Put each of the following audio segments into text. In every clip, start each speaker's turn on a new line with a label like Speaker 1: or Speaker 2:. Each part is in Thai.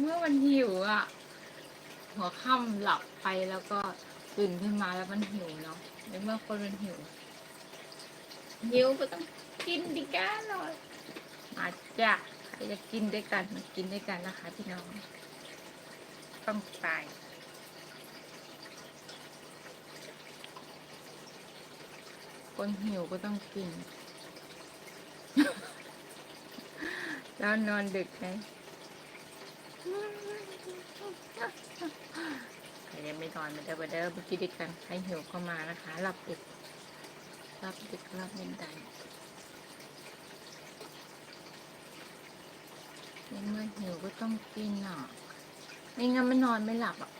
Speaker 1: เมื่อมันหิวอะ หัวค่ำหลับไปแล้วก็ตื่นขึ้นมาแล้วมันหิวเนาะในเมื่อคนมันหิวหิวก็ต้องกินดิก้าหน่อยมาจ้ะใครจะกินด้วยกันมากินด้วยกันนะคะพี่น้อง ต้องตายคนหิวก็ต้องกิน แล้วนอนดึกไหม ก่อนเดี๋ยวเด้อเมื่อกี้ดิกันใครหิวเข้ามานะคะ หลับดึกหลับดึกหลับเย็นดันในเมื่อหิวก็ต้องกินอะไม่งั้นมันนอนไม่หลับอะ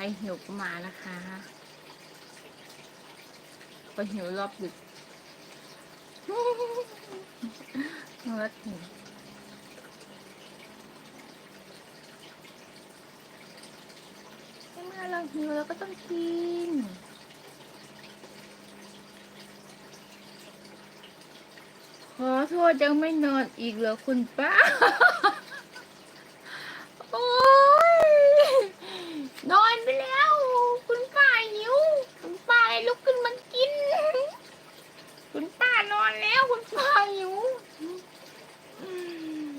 Speaker 1: ครหิวก็มานะคะก็หิวรอบดึกรถหิวเมื่อเราหิวเราก็ต้องกินขอโทษยังไม่นอนอีกเหรอคุณป้า โอ้ย นอนไปแล้ว คุณป้าหิว คุณป้าเลยลุกขึ้นมากิน คุณป้านอนแล้ว คุณป้าหิวอื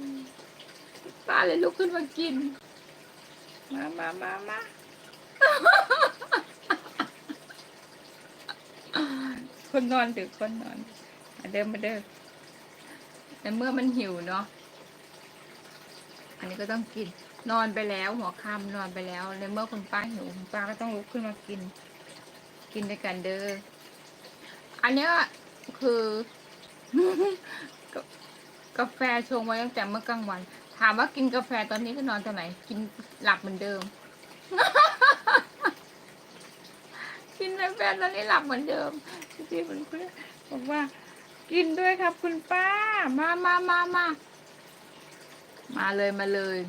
Speaker 1: มคุณ ป้าเลยลุกขึ้นมากิน มามามามาคนนอนดึกคนนอนมาเดิมมาเดิมแต่เมื่อมันหิวเนาะอันนี้ก็ต้องกิน นอนไปแล้ว หัวค่ำนอนไปแล้วในเมื่อคุณป้าหิวคุณป้าก็ต้องลุกขึ้นมากิน กินด้วยกันเด้ออันนี้คือ กาแฟชงไว้ตั้งแต่เมื่อกลางวัน ถามว่ากินกาแฟตอนนี้ก็นอนตอนไหน กินหลับเหมือนเดิม กินกาแฟตอนนี้หลับเหมือนเดิมพี่เพื่อนๆบอกว่า กินด้วยครับคุณป้า มามามามามาเลยมาเลย